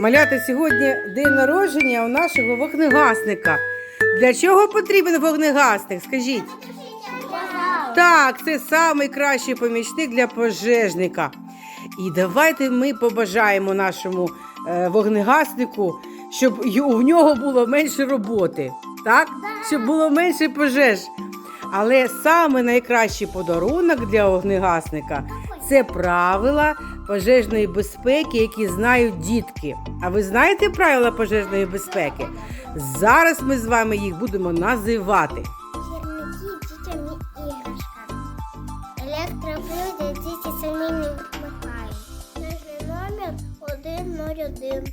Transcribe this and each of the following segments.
Малята, сьогодні день народження у нашого вогнегасника. Для чого потрібен вогнегасник? Скажіть. Так, це найкращий помічник для пожежника. І давайте ми побажаємо нашому е, вогнегаснику, щоб у нього було менше роботи. Так? Щоб було менше пожеж. Але найкращий подарунок для вогнегасника це правила пожежної безпеки, які знають дітки. А ви знаєте правила пожежної безпеки? Зараз ми з вами їх будемо називати. Сірники дітям іграшка. Електроприводи діти самі не вмикають. Пожежний номер 101.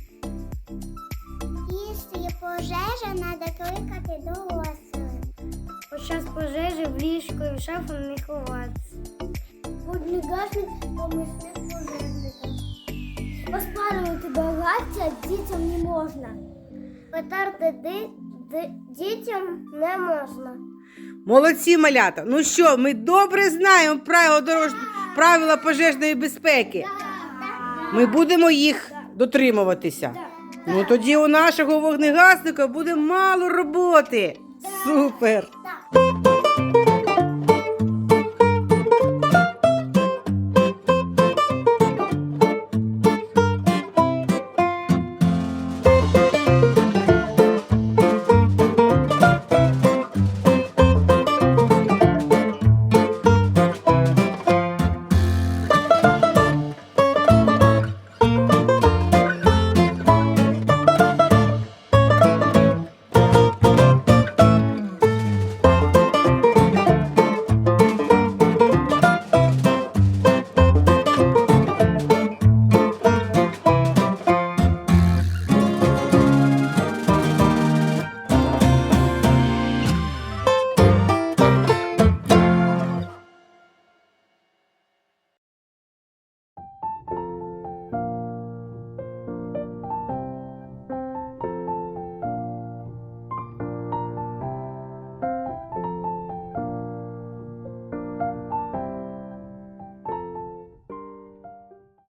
Якщо є пожежа, треба кликати дорослих. Під час пожежі в ліжку і в шафу не ховатися. Вогнегасник помічник пожежника. Розпалювати багаття дітям не можна. Петарди ди- ди- дітям не можна. Молодці малята. Ну що, ми добре знаємо правила дорож... правила пожежної безпеки. Ми будемо їх дотримуватися. Ну тоді у нашого вогнегасника буде мало роботи. Супер! Так.